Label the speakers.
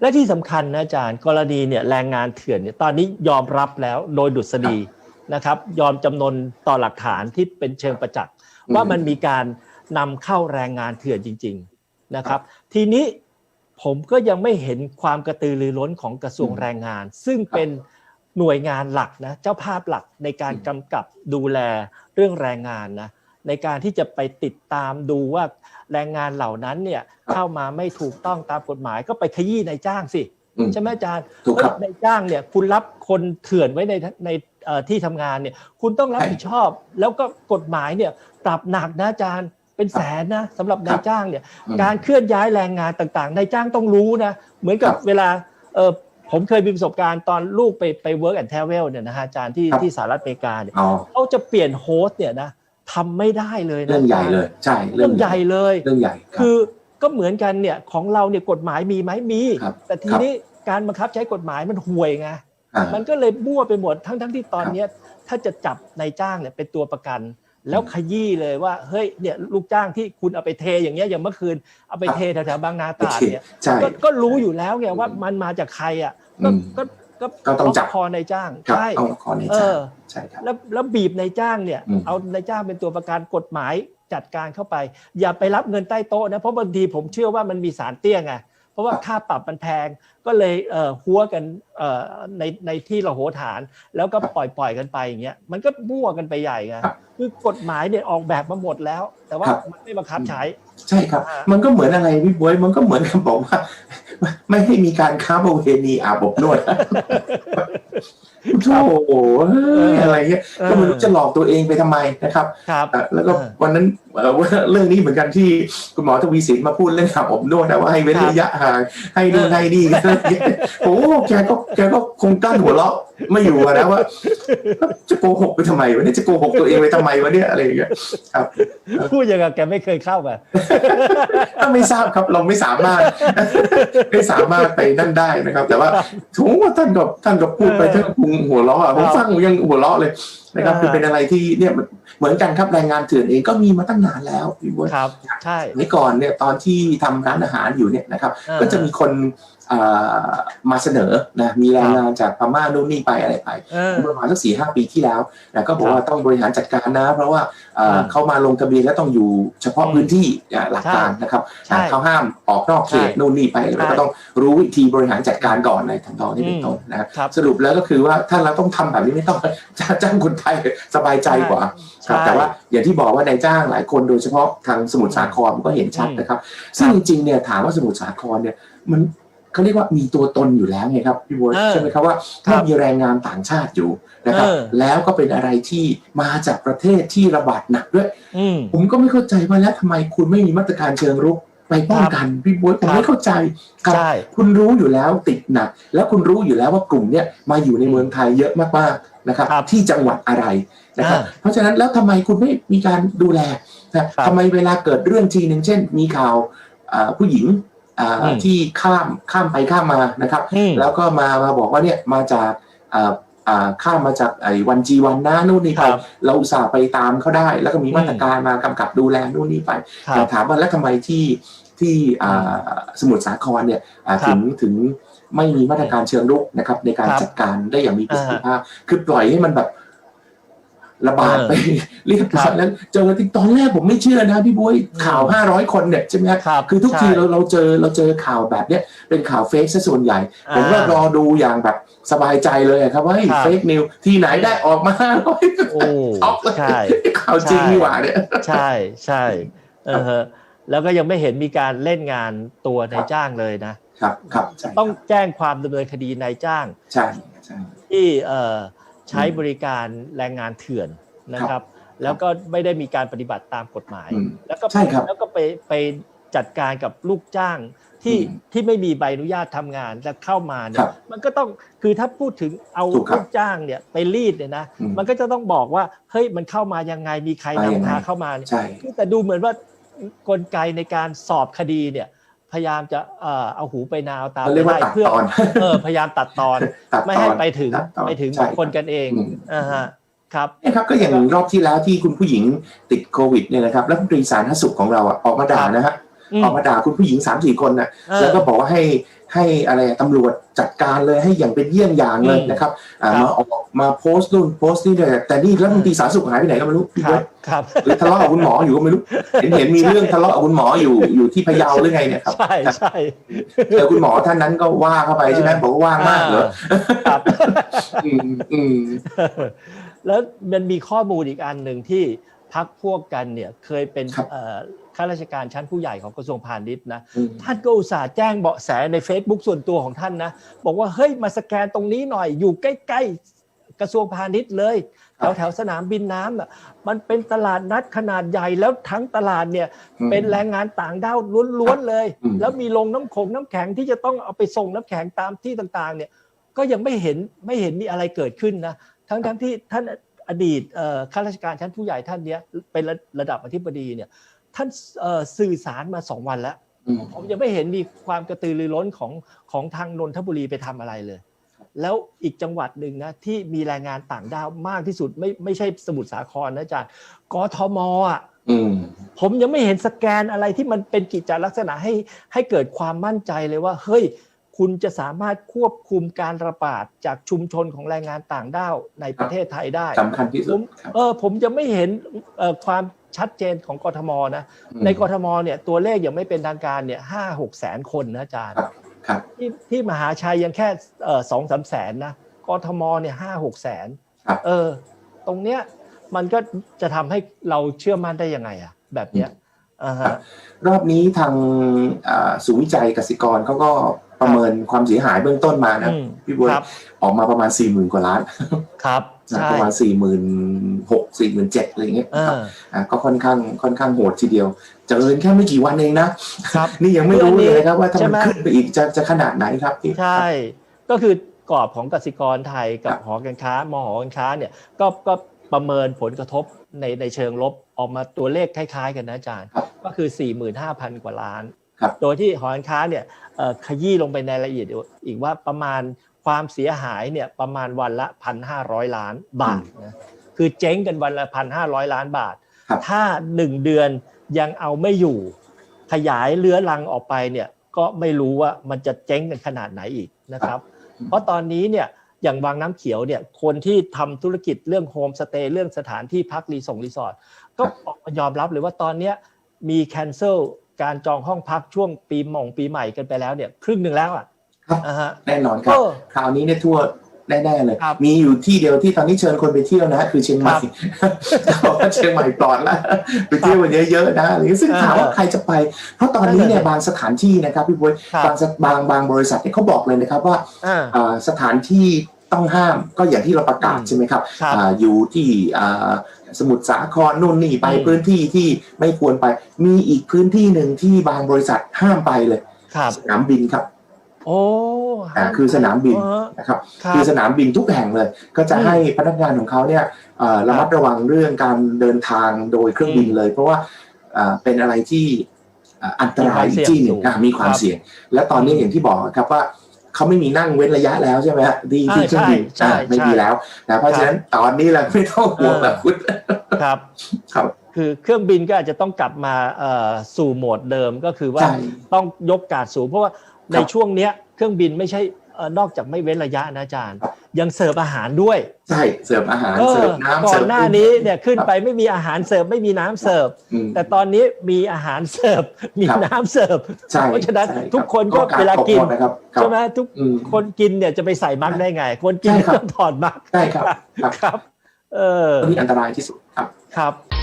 Speaker 1: และที่สำคัญนะอาจารย์กรณีเนี่ยแรงงานเถื่อนเนี่ยตอนนี้ยอมรับแล้วโดยดุษฎีนะครับยอมจำนนต่อหลักฐานที่เป็นเชิงประจักษ์
Speaker 2: อืม
Speaker 1: ว่ามันมีการนำเข้าแรงงานเถื่อนจริง ๆนะครับ ทีนี้ผมก็ยังไม่เห็นความกระตือรือร้นของกระทรวง
Speaker 2: อืม
Speaker 1: แรงงาน ซึ่งเป็นหน่วยงานหลักนะเจ้าภาพหลักในการ
Speaker 2: อืม
Speaker 1: กำกับดูแลเรื่องแรงงานนะ ในการที่จะไปติดตามดูว่าแรงงานเหล่านั้นเนี่ยเข้ามาไม่ถูกต้องตามกฎหมาย ก็ไปขยี้นายจ้างสิ
Speaker 2: อืม
Speaker 1: ใช่ไหมอาจารย์
Speaker 2: ถูกครับ
Speaker 1: เฮ้ยนายจ้างเนี่ยคุณรับคนเถื่อนไว้ในในเอ่อที่ทำงานเนี่ยคุณต้องรับ
Speaker 2: ใช่
Speaker 1: ผิดชอบ แล้วก็กฎหมายเนี่ยปรับหนักนะอาจารย์เป็นแสนนะสำหรับนายจ้างเนี่ย
Speaker 2: อืม
Speaker 1: การเคลื่อนย้ายแรงงานต่างๆนายจ้างต้องรู้นะเหมือนกับ
Speaker 2: ครับ
Speaker 1: เวลาเออผมเคยมีประสบการณ์ตอนลูกไปไป work and travel เนี่ยนะฮะอาจารย์ที่
Speaker 2: ครับ
Speaker 1: ที่สหรัฐอเมริกาเนี่ย
Speaker 2: อ๋อ
Speaker 1: เขาจะเปลี่ยนโฮสต์เนี่ยนะ ทำไม่ได้เลยนะ
Speaker 2: เรื่องใหญ่เลยใช่
Speaker 1: เรื่องใหญ่เลย
Speaker 2: เรื่องใหญ่รับ
Speaker 1: คือก็เหมือนกันเนี่ยของเราเนี่ยกฎหมายมีไหมมี
Speaker 2: ครับ
Speaker 1: แต่ที
Speaker 2: ครับ
Speaker 1: นี้การบังคับใช้กฎหมายมันห่วยไง
Speaker 2: อ่า
Speaker 1: มันก็เลยมั่วไปหมดทั้งทั้งที่ตอน
Speaker 2: ครับ
Speaker 1: เนี้ยถ้าจะจับนายจ้างเนี่ยเป็นตัวประกัน แล้วขยี้เลยว่าเฮ้ยเนี่ยลูกจ้างที่คุณเอาไปเทอย่างเงี้ยอย่างเมื่อคืนเอาไปเทแถวๆบางนาตราดเนี่ย
Speaker 2: ใช่
Speaker 1: ก็ก็รู้อยู่แล้วไงว่ามันมาจากใครอะก็
Speaker 2: อืม
Speaker 1: ก็ก็
Speaker 2: ก็ต้องจับ
Speaker 1: คอนายจ้าง
Speaker 2: ครับ
Speaker 1: ใช่
Speaker 2: ต้องขอใน
Speaker 1: เอ
Speaker 2: จ้าง
Speaker 1: อ
Speaker 2: ใช่ครับ
Speaker 1: แล้วแล้วบีบนายจ้างเนี่ย
Speaker 2: อืม
Speaker 1: เอานายจ้างเป็นตัวประกันกฎหมายจัดการเข้าไป อย่าไปรับเงินใต้โต๊ะนะเพราะบางทีผมเชื่อว่ามันมีสารเตี้ยไงเพราะว่าค่าปรับมันแพงก็เลยเอ่อหัวกันเอ่อในในที่ระโหฐาน แล้วก็ปล่อยปล่อยกันไปอย่างเงี้ยมันก็มั่วกันไปใหญ่ไง
Speaker 2: ครับ
Speaker 1: คือกฎหมายเนี่ยออกแบบมาหมดแล้ว แต่ว่า
Speaker 2: ครับ
Speaker 1: มันไม่บังคับใช้
Speaker 2: ใช่ครับ
Speaker 1: อ่ามั
Speaker 2: มันก็เหมือนอะไรพี่บวยมันก็เหมือนกับบอกว่า ไม่ให้มีการค้าประเวณีอาบอบนวด โธ่เอ้ยอะไรเงี้ยก็ไม่รู้จะหลอกตัวเองไปทำไมนะครับ
Speaker 1: ครับ
Speaker 2: อะแล้วก็
Speaker 1: เออ
Speaker 2: วันนั้นเอ่อว่าเรื่องนี้เหมือนกันที่คุณหมอทวีสินมาพูดเรื่องอาบอบนวดนะว่าให้เว้น
Speaker 1: ครับ
Speaker 2: ระยะห่างให้ดูนให้นี่กันอะไรเงี้ยโอ้แกก็แกก็คงกั้นหัวเราะไม่อยู่อะนะว่า จะโกหกไปทำไมวะเนี่ยจะโกหกตัวเองไปทำไมวะเนี่ยอะไรอย่างเงี้ยครับ
Speaker 1: พูดอย่างกับแกไม่เคยเข้ามา
Speaker 2: ก็ไม่ทราบครับเราไม่สามารถไม่สามารถไปนั่นได้นะครับ แต่ว่าโถูท่านก็ท่านก็พูดไป
Speaker 1: เออ
Speaker 2: ท่านคงหัวเราะอะผมฟังผมยังหัวเราะเลย นะครับ
Speaker 1: เออ
Speaker 2: คือเป็นอะไรที่เนี่ยเหมือนกันครับแรงงานเถื่อนเองก็มีมาตั้งนานแล้วพี่บ๊วย
Speaker 1: ครับใช่
Speaker 2: ในก่อนเนี่ยตอนที่ทำร้านอาหารอยู่เนี่ยนะครับ
Speaker 1: เออ
Speaker 2: ก็จะมีคนอ่ามาเสนอนะมีแรงงานจากพม่านู่นนี่ไปอะไรไป
Speaker 1: เออ
Speaker 2: ประมาณสักสี่ห้าปีที่แล้วนะก็บอกว่าต้องบริหารจัดการนะ เพราะว่าเอ่อ
Speaker 1: อืม
Speaker 2: เขามาลงทะเบียนแล้วต้องอยู่เฉพาะ
Speaker 1: อืม
Speaker 2: พื้นที่อะหลักการนะครับ
Speaker 1: ใช่
Speaker 2: อะเขาห้ามออกนอกเขต
Speaker 1: ใช่
Speaker 2: นู่นนี่ไปแล้วก็
Speaker 1: ใช่
Speaker 2: ต้องรู้วิธีบริหารจัดการก่อนในทางตอนนี้เป็นต้นนะครับ
Speaker 1: ครับ
Speaker 2: สรุปแล้วก็คือว่าถ้าเราต้องทำแบบนี้ไม่ต้องจ้างจ้างคนไทยสบายใจกว่าครับ
Speaker 1: ใช่
Speaker 2: แต่ว่าอย่างที่บอกว่านายจ้างหลายคนโดยเฉพาะทางสมุทรสาครมันก็เห็นชัด
Speaker 1: อืม
Speaker 2: นะครับ ซึ่งจริงๆเนี่ยถามว่าสมุทรสาครเนี่ยมันเขาเรียกว่ามีตัวตนอยู่แล้วไงครับพี่บัว
Speaker 1: เออ
Speaker 2: ใช่ไหมครับว่า
Speaker 1: ครั
Speaker 2: ถ้า
Speaker 1: บ
Speaker 2: มีแรงงานต่างชาติอยู่นะครับ
Speaker 1: เออ
Speaker 2: แล้วก็เป็นอะไรที่มาจากประเทศที่ระบาดหนักด้วย
Speaker 1: อืม
Speaker 2: ผมก็ไม่เข้าใจว่าแล้วทำไมคุณไม่มีมาตรการเชิงรุก ไปป้องกันพี่บัวผม
Speaker 1: ครับ
Speaker 2: ไม่เข้าใจครับ
Speaker 1: ใช่
Speaker 2: คุณรู้อยู่แล้วติดหนักแล้วคุณรู้อยู่แล้วว่ากลุ่มเนี้ยมาอยู่ในเมืองไทยเยอะมากๆนะครับ
Speaker 1: ครับ
Speaker 2: ที่จังหวัดอะไรนะครับ
Speaker 1: อ่า
Speaker 2: เพราะฉะนั้นแล้วทำไมคุณไม่มีการดูแลนะครับทำไมเวลาเกิดเรื่องทีหนึ่งเช่น มีข่าวอ่าผู้หญิงอ่า
Speaker 1: อืม
Speaker 2: ที่ข้ามข้ามไปข้ามมานะครับ
Speaker 1: อืม
Speaker 2: แล้วก็มามาบอกว่าเนี่ยมาจากอ่าอ่า ข้ามมาจากไอ้วันจีวันนะนู่นนี่ไป
Speaker 1: ครับ
Speaker 2: เราอุตส่าห์ไปตามเขาได้ แล้วก็มีมาตรการมากำกับดูแลนู่นนี่ไป
Speaker 1: ครั
Speaker 2: แต่
Speaker 1: บ
Speaker 2: ถามว่าแล้วทำไมที่ที่อ่าสมุทรสาครเนี่ยอ่า
Speaker 1: ครับ
Speaker 2: ถึงถึงไม่มีมาตรการเชิงรุกนะครับในการ
Speaker 1: ครับ
Speaker 2: จัดการได้อย่างมีประสิทธิ
Speaker 1: อ่า
Speaker 2: ภาพ คือปล่อยให้มันแบบ ระบาด
Speaker 1: เออ
Speaker 2: ไปเรียบร้
Speaker 1: ครั
Speaker 2: อย
Speaker 1: บ
Speaker 2: แล้วเจอที่ตอนแรกผมไม่เชื่อนะพี่บุ้ยข่าว 500 คนเนี่ยใช่ไหมครับ
Speaker 1: ครับ
Speaker 2: คือทุกที
Speaker 1: ใช่
Speaker 2: เราเราเจอเราเจอข่าวแบบเนี้ยเป็นข่าวเฟกซะส่วนใหญ่ ผมก็
Speaker 1: อ่าร
Speaker 2: อดูอย่างแบบสบายใจเลยอะครับว่า
Speaker 1: ครับ
Speaker 2: เฟกนิวที่ไหนได้ออกมาห้าร้อย
Speaker 1: โอ้
Speaker 2: ช็อกเลย
Speaker 1: ใช่
Speaker 2: ข่าวจริงนี่หว่าเนี่ย
Speaker 1: ใช่ใช่เออฮะแล้วก็ยังไม่เห็นมีการเล่นงานตัวนายจ้างเลยนะ
Speaker 2: ครับครับใช่
Speaker 1: ต้องแจ้งความดำเนินคดีนายจ้าง
Speaker 2: ใช่ใช่
Speaker 1: ที่เอ่อ ใช้บริการแรงงานเถื่อนนะครับ แล้วก็ไม่ได้มีการปฏิบัติตามกฎหมาย
Speaker 2: อืม
Speaker 1: แล้วก็
Speaker 2: ใช่ครับ
Speaker 1: แล้วก็ไปไปจัดการกับลูกจ้างที่
Speaker 2: อืม
Speaker 1: ที่ไม่มีใบอนุญาตทำงานจะเข้ามาเนี่
Speaker 2: ครั
Speaker 1: ย
Speaker 2: บ
Speaker 1: มันก็ต้องคือถ้าพูดถึงเอา
Speaker 2: ถูกครับ
Speaker 1: ลูกจ้างเนี่ยไปรีดเนี่ยนะ
Speaker 2: อืม
Speaker 1: มันก็จะต้องบอกว่าเฮ้ยมันเข้ามายังไงมีใคร
Speaker 2: มายัง
Speaker 1: นำ
Speaker 2: ไง
Speaker 1: พาเข้ามาเนี่ย
Speaker 2: ใช่
Speaker 1: แต่ดูเหมือนว่ากลไกในการสอบคดีเนี่ยพ ยายามจะเอ่อเอาหูไปนาเอาตา
Speaker 2: เขา
Speaker 1: ไป
Speaker 2: เรียกว่า
Speaker 1: ไล่
Speaker 2: ตัด
Speaker 1: เพื่อ
Speaker 2: ตอน
Speaker 1: เออพยายามตัดตอน
Speaker 2: ตัด
Speaker 1: ไม่
Speaker 2: ตอ
Speaker 1: ให้
Speaker 2: น
Speaker 1: ไปถึง
Speaker 2: ตัดตอน
Speaker 1: ไปถึง
Speaker 2: ใช่
Speaker 1: คนกันเอง
Speaker 2: อืม
Speaker 1: อ่าฮะครับ
Speaker 2: เนี่ยครับก็อย่างรอบที่แล้วที่คุณผู้หญิงติดโควิดเนี่ยนะครับแล้วรัฐมนตรีสาธารณสุขของเราอะออกมาด่านะฮะ
Speaker 1: อืม
Speaker 2: ออกมาด่าคุณผู้หญิงสามสี่คนนะ
Speaker 1: เออ
Speaker 2: แล้วก็บอกว่าให้ให้อะไรตำรวจจัดการเลยให้อย่างเป็นเยี่ยงอย่างเลย
Speaker 1: อืม
Speaker 2: นะครับอ่า
Speaker 1: ครับ
Speaker 2: มาออกมาโพสต์นู่นโพสต์นี่เลยแต่นี่รัฐมนตรีสาธารณสุขหายไปไหนก็ไม่รู้พี่
Speaker 1: ครั
Speaker 2: เบิ
Speaker 1: บ
Speaker 2: ร์ต
Speaker 1: ครับ
Speaker 2: หรือทะเลาะกับคุณหมออยู่ก็ไม่รู้เห็นเห็นมีเรื่องทะเลาะกับคุณหมออยู่อยู่ที่พะเยาหรือไงเนี่ยครับ
Speaker 1: ใช่ใช่
Speaker 2: เจอคุณหมอท่านนั้นก็ว่าเข้าไปใช่ไหมบอกว่าว่างมากเหรอ
Speaker 1: ครับ
Speaker 2: อืมอืม
Speaker 1: แล้วมันมีข้อมูลอีกอันหนึ่งที่พักพวกกันเนี่ยเคยเป็น
Speaker 2: ครับ
Speaker 1: เอ่อ ข้าราชการชั้นผู้ใหญ่ของกระทรวงพาณิชย์นะ
Speaker 2: อืม
Speaker 1: ท่านก็อุตส่าห์แจ้งเบาะแสใน Facebook ส่วนตัวของท่านนะ บอกว่าเฮ้ยมาสแกนตรงนี้หน่อยอยู่ใกล้ ๆ กระทรวงพาณิชย์เลยแถวแถวๆสนามบินน้ำอะมันเป็นตลาดนัดขนาดใหญ่แล้วทั้งตลาดเนี่ย
Speaker 2: อืม
Speaker 1: เป็นแรงงานต่างด้าวล้วนๆเลย
Speaker 2: อืม
Speaker 1: แล้วมีโรงน้ำขงน้ำแข็งที่จะต้องเอาไปส่งน้ำแข็งตามที่ต่างๆ เนี่ยก็ยังไม่เห็นไม่เห็นมีอะไรเกิดขึ้นนะทั้งทั้งที่ท่านอดีตเอ่อข้าราชการชั้นผู้ใหญ่ท่านเนี้ยเป็นระระดับอธิบดีเนี่ย ท่านเอ่อสื่อสารมาสองวันแล้ว
Speaker 2: อืม
Speaker 1: ผมยังไม่เห็นมีความกระตือรือร้นของของทางนนทบุรีไปทำอะไรเลย แล้วอีกจังหวัดหนึ่งนะที่มีแรงงานต่างด้าวมากที่สุดไม่ไม่ใช่สมุทรสาครนะอาจารย์กทมอะ
Speaker 2: อืม
Speaker 1: ผมยังไม่เห็นสแกนอะไรที่มันเป็นกิจจลักษณะให้ให้เกิดความมั่นใจเลยว่า เฮ้ย คุณจะสามารถควบคุมการระบาดจากชุมชนของแรงงานต่างด้าวในประเทศไทยได้
Speaker 2: สำคัญที่สุดครับ
Speaker 1: เออผมจะไม่เห็นเอ่อความชัดเจนของกทมนะ
Speaker 2: อืม
Speaker 1: ในกทมเนี่ยตัวเลขยังไม่เป็นทางการเนี่ยห้าหกแสนคนนะอาจารย์
Speaker 2: ครับครับ
Speaker 1: ที่ที่มหาชัยยังแค่เออสองสามแสนนะกทมเนี่ยห้าหกแสน
Speaker 2: ครับ
Speaker 1: เออ ตรงเนี้ยมันก็จะทำให้เราเชื่อมั่นได้ยังไงอะแบบเนี้ยอ่าฮะ
Speaker 2: รอบนี้ทางอ่าศูนย์วิจัยกสิกรเขาก็ ประเมินความเสียหายเบื้องต้นมานะ
Speaker 1: อืม
Speaker 2: พี่บัว
Speaker 1: ครับ
Speaker 2: ออกมาประมาณ4ี่หมื่นกว่าล้าน
Speaker 1: ครับ
Speaker 2: นะ
Speaker 1: ใช่
Speaker 2: ประมาณ4ี่หมื่นหกสี่หมื่นเจ็ดอะไรอย่างเงี้ย
Speaker 1: เอ
Speaker 2: นะครับ
Speaker 1: อ
Speaker 2: อ่าก็ค่อนข้างค่อนข้างโหดทีเดียวเจริญแค่ไม่กี่วันเองนะ
Speaker 1: ครับ
Speaker 2: นี่ยังไม่รู้เลยครับว่าถ้า
Speaker 1: ใช่
Speaker 2: มัน
Speaker 1: ไหม
Speaker 2: ขึ้นไปอีกจะจะขนาดไหนครับพี่
Speaker 1: ใช่ ก็คือกรอบของกสิกรไทยกับ
Speaker 2: ครับ
Speaker 1: หอการค้ามหอการค้าเนี่ยก็ก็ประเมินผลกระทบในในเชิงลบออกมาตัวเลขคล้ายๆ กันนะอาจารย์
Speaker 2: ครับ
Speaker 1: ก็คือ 45,000 กว่าล้าน
Speaker 2: ครับ
Speaker 1: โดยที่หอการค้าเนี่ยเอ่อ ขยี้ลงไปในรายละเอียดอีกว่าประมาณความเสียหายเนี่ยประมาณวันละ 1,500 ล้านบาทนะคือเจ๊งกันวันละ 1,500 ล้านบาท
Speaker 2: ครับ
Speaker 1: ถ้า 1 เดือนยังเอาไม่อยู่ ขยายเลื้อรังออกไปเนี่ยก็ไม่รู้ว่ามันจะเจ๊งกันขนาดไหนอีกนะครับ เพราะตอนนี้เนี่ยอย่างบางน้ำเขียวเนี่ยคนที่ทำธุรกิจเรื่องโฮมสเตย์เรื่องสถานที่พักรีสอร์ทรีสอร์ทก็ออกมายอมรับเลยว่าตอนเนี้ยมีแคนเซิล การจองห้องพักช่วงปีหม่งปีใหม่กันไปแล้วเนี่ย ครึ่งหนึ่งแล้วอะ
Speaker 2: ครับ
Speaker 1: อ่าฮะ
Speaker 2: แน่นอนครับ
Speaker 1: เออ
Speaker 2: คราวนี้เนี่ยทั่วแน่ๆเลย
Speaker 1: ครับ
Speaker 2: มีอยู่ที่เดียวที่ตอนนี้เชิญคนไปเที่ยวนะคือเชียงใหม่เขาบอกว่าเชียงใหม่ปลอดแล้วไปเที่ยวกันเยอะๆนะอะไรอย่างเงี้ยซึ่งถามว่า
Speaker 1: เออ
Speaker 2: ใครจะไป เพราะตอนนี้เนี่ย
Speaker 1: นั่นแหละ
Speaker 2: บางสถานที่นะครับพี่บวย
Speaker 1: ครับ
Speaker 2: บางสบางบางบริษัทเนี่ยเขาบอกเลยนะครับว่า
Speaker 1: อ่า
Speaker 2: อ่าสถานที่ ต้องห้ามก็อย่างที่เราประกาศ
Speaker 1: อืม
Speaker 2: ใช่ไหมครับ
Speaker 1: ครับ
Speaker 2: อ่าอยู่ที่อ่าสมุทรสาครนู่นนี่ไป
Speaker 1: อืม
Speaker 2: พื้นที่ที่ไม่ควรไป มีอีกพื้นที่หนึ่งที่บางบริษัทห้ามไปเลย
Speaker 1: ครับ
Speaker 2: สนามบินครับ
Speaker 1: โอ้
Speaker 2: อ่าคือสนามบิน
Speaker 1: อ๋อ
Speaker 2: นะครับ
Speaker 1: ครับ
Speaker 2: คือสนามบินทุกแห่งเลย ก็จะ
Speaker 1: อืม
Speaker 2: ให้พนักงานของเขาเนี่ยเอ่อระมัดระวังเรื่องการเดินทางโดยเครื่องบิน
Speaker 1: อืม
Speaker 2: เลย เพราะว่าเอ่อเป็นอะไรที่เอ่ออันตราย
Speaker 1: มีความเสี่ยง
Speaker 2: ที่หนึ่
Speaker 1: สู
Speaker 2: ง
Speaker 1: ง
Speaker 2: อะมีความ
Speaker 1: ครับ
Speaker 2: เสี่ยง และตอนนี้อย่างที่บอกครับว่า เขาไม่มีนั่งเว้นระยะแล้วใช่ไหมฮะที่ที่
Speaker 1: อ่า
Speaker 2: เครื่องบิน
Speaker 1: ใช่
Speaker 2: อ่า
Speaker 1: ใช่
Speaker 2: ไม่มีแล้วนะเพราะฉะนั้นตอนนี้แหละไม่ต้องห่วง
Speaker 1: เออ
Speaker 2: แล้วคุณ
Speaker 1: ครับ
Speaker 2: ครับ
Speaker 1: คือเครื่องบินก็อาจจะต้องกลับมาเอ่อสู่โหมดเดิมก็คือว่า
Speaker 2: ใช่
Speaker 1: ต้องยกการดสูงเพราะว่าใน
Speaker 2: ครับ
Speaker 1: ช่วงเนี้ยเครื่องบินไม่ใช่เอ่อ นอกจากไม่เว้นระยะนะอาจารย์
Speaker 2: ครับ
Speaker 1: ยังเสิร์ฟอาหารด้วย
Speaker 2: ใช่เสิร์ฟอาหาร
Speaker 1: เอ
Speaker 2: เสิ
Speaker 1: อ
Speaker 2: ร์ฟน้ำ
Speaker 1: ก่อ
Speaker 2: เสิ
Speaker 1: น
Speaker 2: ร์ฟ
Speaker 1: หน้านี้เนี่ยขึ้นไปไม่มีอาหารเสิร์ฟไม่มีน้ำเสิร์ฟ
Speaker 2: อืม
Speaker 1: แต่ตอนนี้มีอาหารเสิร์ฟมี
Speaker 2: ครับ
Speaker 1: น้ำเสิร์ฟ
Speaker 2: ใช่
Speaker 1: เพราะฉะนั้น
Speaker 2: ใช่
Speaker 1: ทุกคนก็
Speaker 2: รับ
Speaker 1: เวลากิน
Speaker 2: ตบหมดนะครับครับ
Speaker 1: ใช่ไหมทุก
Speaker 2: อืม
Speaker 1: คนกินเนี่ยจะไปใส่มักได้ไง คนกิน
Speaker 2: ใช่ครับ
Speaker 1: ต้องถอดมัก
Speaker 2: ใช่ครับครับ
Speaker 1: ครับเออ
Speaker 2: ตัวนี้อันตรายที่สุดครับ
Speaker 1: ครับ